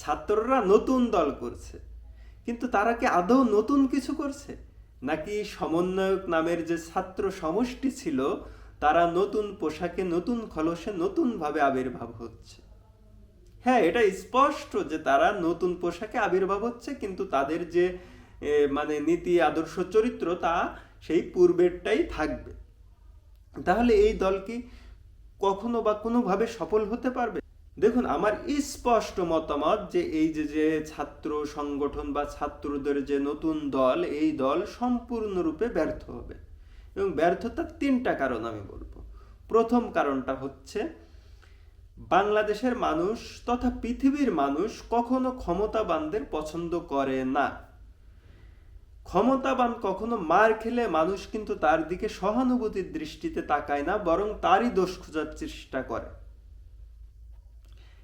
ছাত্ররা নতুন দল করছে। কিন্তু তারা কি আদৌ নতুন কিছু করছে? নাকি সমন্বয়ক নামের যে ছাত্র সমষ্টি ছিল, তারা নতুন পোশাকে, নতুন খলসে, নতুনভাবে আবির্ভাব হচ্ছে? হ্যাঁ এটা স্পষ্ট যে তারা নতুন পোশাকে আবির্ভাব হচ্ছে, কিন্তু তাদের যে মানে নীতি, আদর্শ, চরিত্র, তা সেই পূর্বেরটাই থাকবে। তাহলে এই দল কি কখনো বা কোনোভাবে সফল হতে পারবে? দেখুন, আমার স্পষ্ট মতামত যে এই যে যে ছাত্র সংগঠন বা ছাত্রদের যে নতুন দল, এই দল সম্পূর্ণরূপে ব্যর্থ হবে। এবং ব্যর্থতার তিনটা কারণ আমি বলব। প্রথম কারণটা হচ্ছে, বাংলাদেশের মানুষ তথা পৃথিবীর মানুষ কখনো ক্ষমতাবানদের পছন্দ করে না। ক্ষমতাবান কখনো মার খেলে মানুষ কিন্তু তার দিকে সহানুভূতির দৃষ্টিতে তাকায় না, বরং তারই দোষ খোঁজার চেষ্টা করে।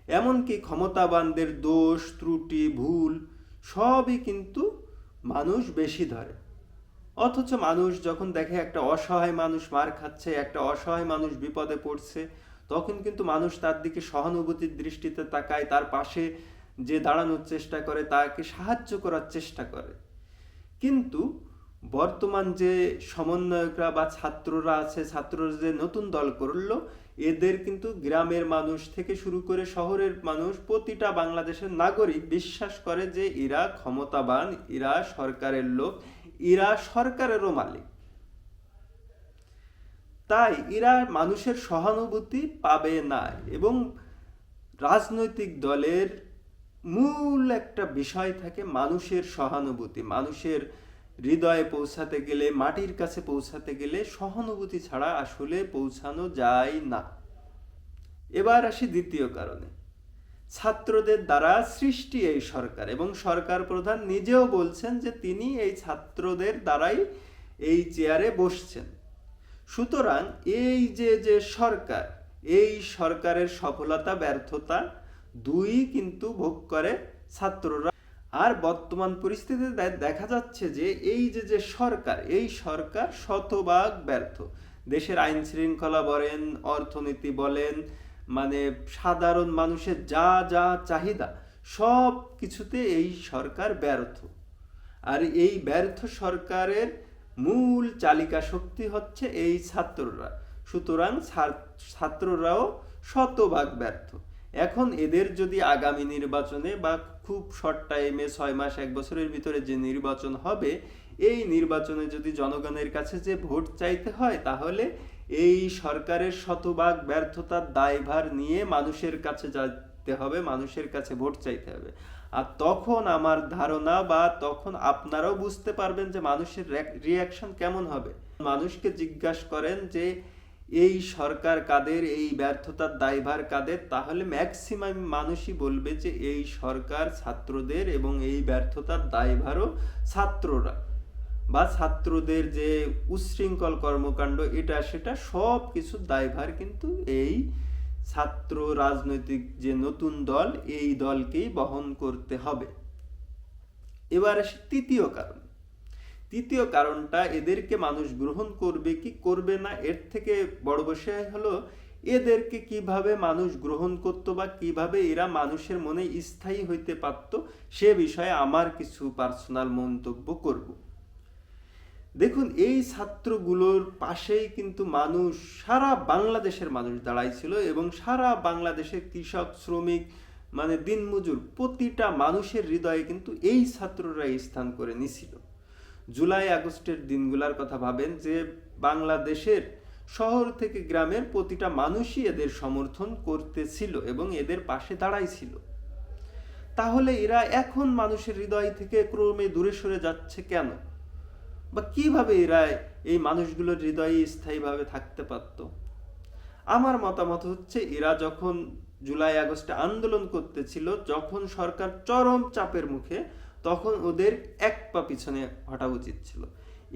এমনকি ক্ষমতাবানদের দোষ, ত্রুটি, ভুল সবই কিন্তু মানুষ বেশি ধরে। অথচ মানুষ যখন দেখে একটা অসহায় মানুষ মার খাচ্ছে, একটা অসহায় মানুষ বিপদে পড়ছে, তখন কিন্তু মানুষ তার দিকে সহানুভূতির দৃষ্টিতে তাকায়, তার পাশে যে দাঁড়ানোর চেষ্টা করে, তাকে সাহায্য করার চেষ্টা করে। কিন্তু বর্তমান যে সমন্বয়করা বা ছাত্ররা আছে, ছাত্ররা যে নতুন দল করল এদের কিন্তু গ্রামের মানুষ থেকে শুরু করে শহরের মানুষ, প্রতিটা বাংলাদেশের নাগরিক বিশ্বাস করে যে এরা ক্ষমতাবান, এরা সরকারের লোক, এরা সরকারেরও মালিক। তাই এরা মানুষের সহানুভূতি পাবে না এবং রাজনৈতিক দলের মূল একটা বিষয় থাকে মানুষের সহানুভূতি, মানুষের হৃদয়ে পৌঁছাতে গেলে, মাটির কাছে পৌঁছাতে গেলে সহানুভূতি ছাড়া আসলে পৌঁছানো যায় না। এবার আসি দ্বিতীয় কারণে। ছাত্রদের দ্বারা সৃষ্টি এই সরকার এবং সরকার প্রধান নিজেও বলছেন যে তিনি এই ছাত্রদের দ্বারাই এই চেয়ারে বসছেন। সুতরাং এই যে যে সরকার, এই সরকারের সফলতা, ব্যর্থতা দুই কিন্তু ভোগ করে ছাত্ররা। আর বর্তমান পরিস্থিতিতে দেখা যাচ্ছে যে এই যে যে সরকার, এই সরকার শতভাগ ব্যর্থ। দেশের আইন শৃঙ্খলা বলেন, অর্থনীতি বলেন মানে সাধারণ মানুষের যা যা চাহিদা, সব কিছুতে এই সরকার ব্যর্থ। আর এই ব্যর্থ সরকারের মূল চালিকা শক্তি হচ্ছে এই ছাত্ররা। সুতরাং ছাত্ররাও শতভাগ ব্যর্থ। এখন এদের যদি আগামী নির্বাচনে বা খুব শর্ট টাইমে ছয় মাস, এক বছরের ভিতরে যে নির্বাচন হবে, এই নির্বাচনে যদি জনগণের কাছে যে ভোট চাইতে হয়, তাহলে এই সরকারের শতভাগ ব্যর্থতার দায়ভার নিয়ে মানুষের কাছে যেতে হবে, মানুষের কাছে ভোট চাইতে হবে। আর তখন আমার ধারণা বা তখন আপনারাও বুঝতে পারবেন যে মানুষের রিয়াকশন কেমন হবে। মানুষকে জিজ্ঞাসা করেন যে এই সরকার কাদের, এই ব্যর্থতার দায়ভার কাদের, তাহলে ম্যাক্সিমাম মানুষই বলবে যে এই সরকার ছাত্রদের এবং এই ব্যর্থতার দায়ভারও ছাত্ররা বা ছাত্রদের যে উচ্ছৃঙ্খল কর্মকাণ্ড, এটা সেটা সব কিছুর দায়ভার কিন্তু এই ছাত্র রাজনৈতিক যে নতুন দল, এই দলকেই বহন করতে হবে। এবার আসি তৃতীয় কারণ। তৃতীয় কারণটা এদেরকে মানুষ গ্রহণ করবে, কি করবে না, এর থেকে বড় বিষয় হলো এদেরকে কীভাবে মানুষ গ্রহণ করতো বা কীভাবে এরা মানুষের মনে স্থায়ী হইতে পারত, সে বিষয়ে আমার কিছু পার্সোনাল মন্তব্য করব। দেখুন, এই ছাত্রগুলোর পাশেই কিন্তু মানুষ, সারা বাংলাদেশের মানুষ দাঁড়াইছিল এবং সারা বাংলাদেশের কৃষক, শ্রমিক মানে দিনমজুর প্রতিটা মানুষের হৃদয়ে কিন্তু এই ছাত্ররা স্থান করে নিছিল। জুলাই আগস্টের দিনগুলার কথা ভাবেন যে, বাংলাদেশের শহর থেকে গ্রামের প্রতিটা মানুষই এদের সমর্থন করতেছিল এবং এদের পাশে দাঁড়াইছিল। তাহলে এরা এখন মানুষের হৃদয় থেকে ক্রমে দূরে সরে যাচ্ছে কেন? বা কীভাবে এরা এই মানুষগুলোর হৃদয়ে স্থায়ীভাবে থাকতে পারত? আমার মতামত হচ্ছে, এরা যখন জুলাই আগস্টে আন্দোলন করতেছিল, যখন সরকার চরম চাপের মুখে তখন ওদের এক পা পিছনে হটা উচিত ছিল।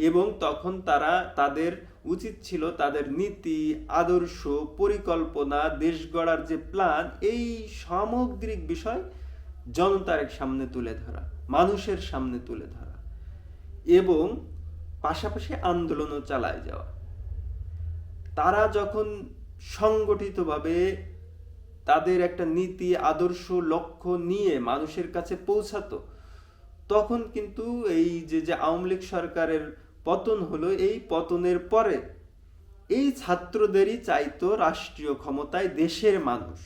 এবং তখন তারা তাদের উচিত ছিল তাদের নীতি, আদর্শ, পরিকল্পনা, দেশ গড়ার যে প্ল্যান এই সামগ্রিক বিষয় জনতার সামনে তুলে ধরা, মানুষের সামনে তুলে ধরা এবং পাশাপাশি আন্দোলনও চালায় যাওয়া। তারা যখন সংগঠিতভাবে তাদের একটা নীতি, আদর্শ, লক্ষ্য নিয়ে মানুষের কাছে পৌঁছাতো তখন কিন্তু এই যে যে আওয়ামী লীগ সরকারের পতন হলো, এই পতনের পরে এই ছাত্রদেরই চাইতো রাষ্ট্রীয় ক্ষমতায় দেশের মানুষ।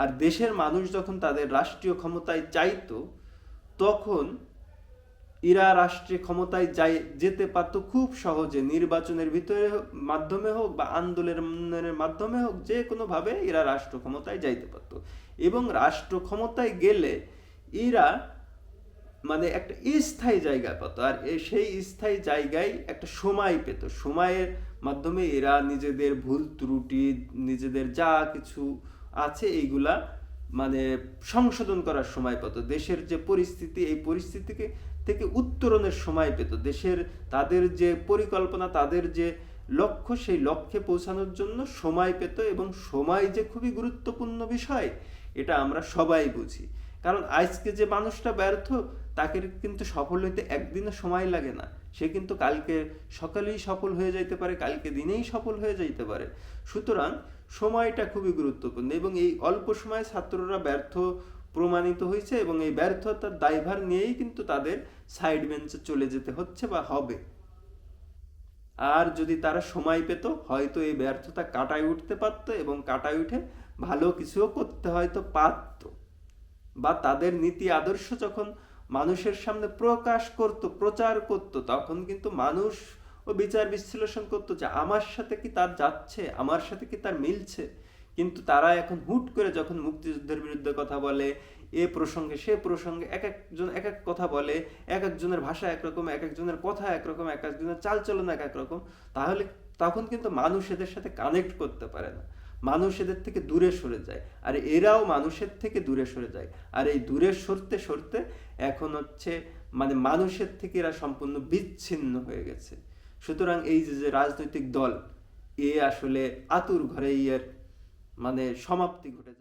আর দেশের মানুষ যখন তাদের রাষ্ট্রীয় ক্ষমতায় চাইতো, তখন এরা রাষ্ট্রীয় ক্ষমতায় যাই, যেতে পারতো খুব সহজে। নির্বাচনের ভিতরে মাধ্যমে হোক বা আন্দোলনের মাধ্যমে হোক, যে কোনোভাবে এরা রাষ্ট্র ক্ষমতায় যাইতে পারতো। এবং রাষ্ট্র ক্ষমতায় গেলে এরা মানে একটা স্থায়ী জায়গা পেত। আর সেই স্থায়ী জায়গায় একটা সময় পেত। সময়ের মাধ্যমে এরা নিজেদের ভুল ত্রুটি, নিজেদের যা কিছু আছে এইগুলা মানে সংশোধন করার সময় পেত। দেশের যে পরিস্থিতি, এই পরিস্থিতিকে থেকে উত্তরণের সময় পেত। দেশের তাদের যে পরিকল্পনা, তাদের যে লক্ষ্য, সেই লক্ষ্যে পৌঁছানোর জন্য সময় পেত এবং সময় যে খুবই গুরুত্বপূর্ণ বিষয়, এটা আমরা সবাই বুঝি। কারণ আজকে যে মানুষটা ব্যর্থ তাকে কিন্তু সফল হইতে একদিনও সময় লাগে না। সে কিন্তু কালকে সকালেই সফল হয়ে যাইতে পারে, কালকে দিনেই সফল হয়ে যাইতে পারে। সুতরাং সময়টা খুবই গুরুত্বপূর্ণ এবং এই অল্প সময়ে ছাত্ররা ব্যর্থ প্রমাণিত হয়েছে এবং এই ব্যর্থতার দায়ভার নিয়েই কিন্তু তাদের সাইড বেঞ্চে চলে যেতে হচ্ছে বা হবে। আর যদি তারা সময় পেত, হয়তো এই ব্যর্থতা কাটায় উঠতে পারতো এবং কাটায় উঠে ভালো কিছুও করতে হয়তো পারতো। বা তাদের নীতি, আদর্শ যখন মানুষের সামনে প্রকাশ করত, প্রচার করত, তখন কিন্তু মানুষ ও বিচার বিশ্লেষণ করতো যে আমার সাথে কি তার যাচ্ছে, আমার সাথে কি তার মিলছে। কিন্তু তারা এখন হুট করে যখন মুক্তিযুদ্ধের বিরুদ্ধে কথা বলে, এ প্রসঙ্গে, সে প্রসঙ্গে এক একজন এক এক কথা বলে, এক একজনের ভাষা একরকম, এক একজনের কথা একরকম, এক একজনের চালচলন এক এক রকম, তাহলে তখন কিন্তু মানুষ এদের সাথে কানেক্ট করতে পারে না। মানুষ এদের থেকে দূরে সরে যায়। আর এরাও মানুষের থেকে দূরে সরে যায়। আর এই দূরে সরতে সরতে এখন হচ্ছে মানে মানুষের থেকে এরা সম্পূর্ণ বিচ্ছিন্ন হয়ে গেছে। সুতরাং এই যে রাজনৈতিক দল, এ আসলে আতুর ঘরে এর মানে সমাপ্তি ঘটে যাবে।